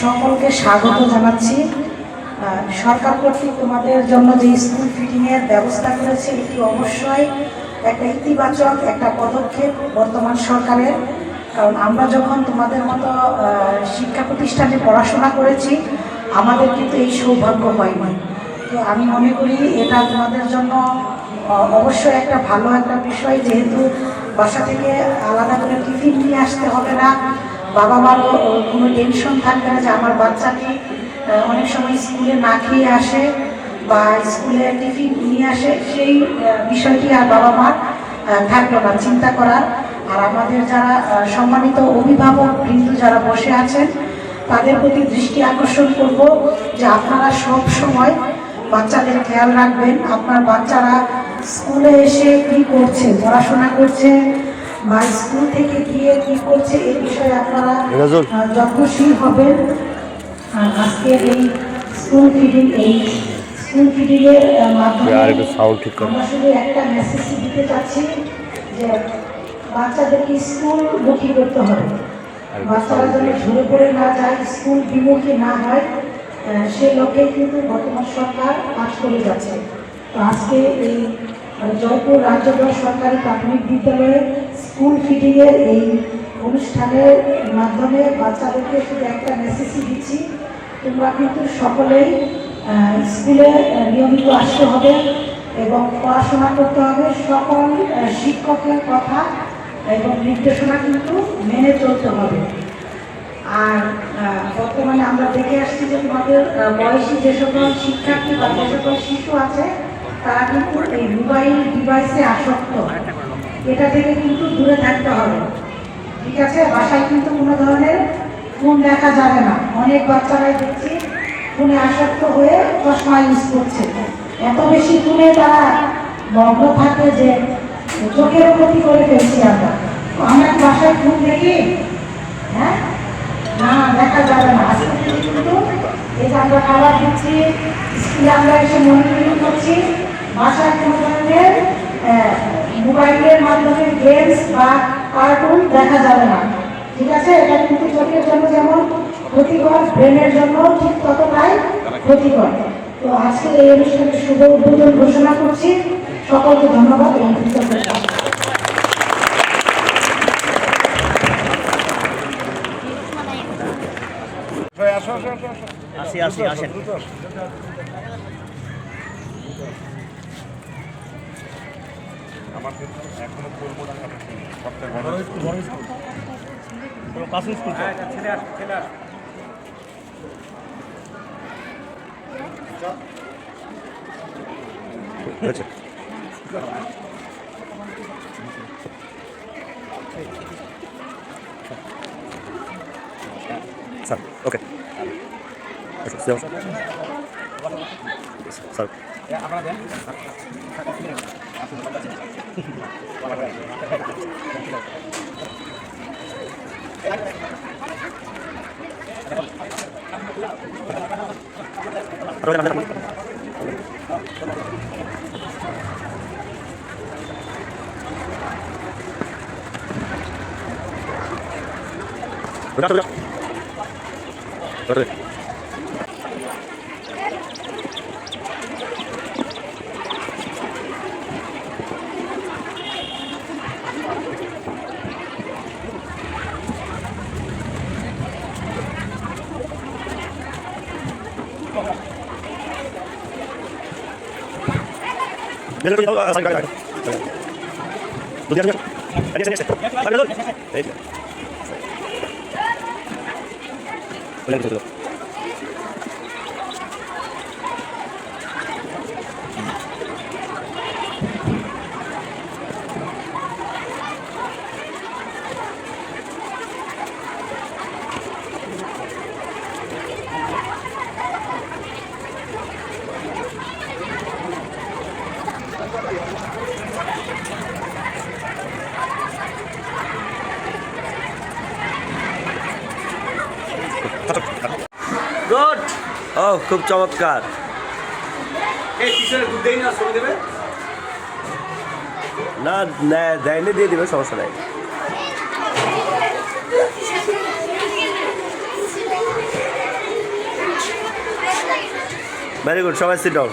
সকলকে স্বাগত জানাচ্ছি। সরকার কর্তৃক তোমাদের জন্য যে স্কুল ফিটিংয়ের ব্যবস্থা করেছে, এটি অবশ্যই একটা ইতিবাচক একটা পদক্ষেপ বর্তমান সরকারের। কারণ আমরা যখন তোমাদের মতো শিক্ষা প্রতিষ্ঠানে পড়াশোনা করেছি, আমাদের কিন্তু এই সৌভাগ্য হয়নি। তো আমি মনে করি এটা তোমাদের জন্য অবশ্যই একটা ভালো একটা বিষয়, যেহেতু বাসা থেকে আলাদা করে টিফিন নিয়ে আসতে হবে না। বাবা মারও কোনো টেনশন থাকবে না যে আমার বাচ্চাকে অনেক সময় স্কুলে না খেয়ে আসে বা স্কুলে টিফিন নিয়ে আসে, সেই বিষয়টি আর বাবা মার থাকল না, চিন্তা করার। আর আমাদের যারা সম্মানিত অভিভাবক বৃন্দ যারা বসে আছেন, তাদের প্রতি দৃষ্টি আকর্ষণ করব যে আপনারা সব সময় বাচ্চাদের খেয়াল রাখবেন। আপনার বাচ্চারা স্কুলে এসে কি করছে, পড়াশোনা করছে বা স্কুল থেকে গিয়ে কি করছে এই বিষয়ে আপনারা যত্নশীল হবেন। আর আজকে এই স্কুল ফিডিং এই স্কুল ফিডিং এর মাধ্যমে। আমরা শুধু একটা মেসেজ দিতে চাচ্ছি যে বাচ্চাদেরকে স্কুল মুখী করতে হবে। বাচ্চারা যেন ঝরে পড়ে না যায় স্কুল বিমুখী না হয় সেই লক্ষ্যে কিন্তু বর্তমান সরকার কাজ করে যাচ্ছে। তো আজকে এই জয়পুর রাজ্যদল সরকারি প্রাথমিক বিদ্যালয়ে স্কুল ফিডিংয়ের এই অনুষ্ঠানের মাধ্যমে বাচ্চাদেরকে শুধু একটা মেসেজই দিচ্ছি, তোমরা কিন্তু সকলেই স্কুলে নিয়মিত আসতে হবে এবং পড়াশোনা করতে হবে। সকল শিক্ষকের কথা এবং নির্দেশনা কিন্তু মেনে চলতে হবে। আর বর্তমানে আমরা দেখে আসছি যে তোমাদের বয়সী যে সকল শিক্ষার্থী বা যে সকল শিশু আছে, তারা কিন্তু এই মোবাইল ডিভাইসে আসক্ত। এটা থেকে কিন্তু দূরে আছে, বাসায় কিন্তু কোনো ধরনের ফোন দেখা যাবে না। অনেক বাচ্চারাই দেখছি ফোনে আসক্ত হয়ে চশমা ইউজ করছে। এত বেশি ফোনে তারা মগ্ন থাকে যে চোখের ক্ষতি করে ফেলছি আমরা। আমরা বাসায় ফোন দেখি? হ্যাঁ? না, দেখা যাবে না। আজকে কিন্তু এই যে আমরা খাবার দিচ্ছি, স্কুলে আমরা এসে মনিটরিং করছি। বাসায় কোনো ধরনের মোবাইলের মাধ্যমে গেমস বা কার্টুন দেখা যাবে না। ঠিক আছে? এটা কিন্তু চোখের জন্য যেমন ক্ষতিকর ব্রেনের জন্য ঠিক ততটাই ক্ষতিকর। তো আজকে এই অনুষ্ঠানের শুভ উদ্বোধন ঘোষণা করছি। সকলকে ধন্যবাদ এবং কৃতজ্ঞতা। আসি আসি আসেন। আমার কিন্তু এখনও করব না সবচেয়ে বড় কাছে স্কুল। হয়েছে। Sir okay. আচ্ছা স্যার। স্যার আরও একটা Gracias. ও খুব চমৎকার। না দেয়নি দিয়ে দেবে সমস্যা নাই। ভেরি গুড সবাই সিট ডাউন